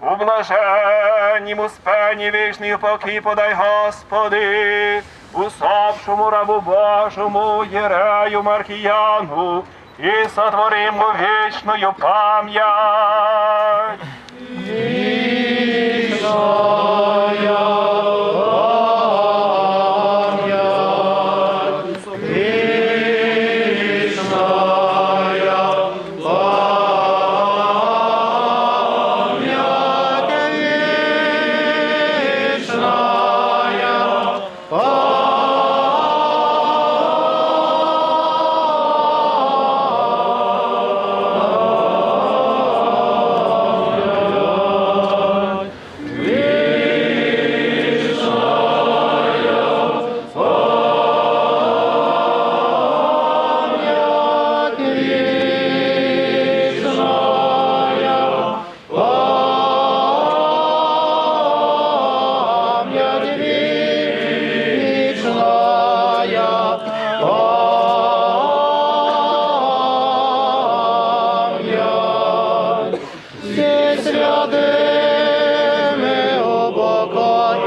У блаженнім спені вічний покій подай, Господи, усопшому рабу Божому, Єрею Маркіяну, і сотворимо вічною пам'ять. святими обокой.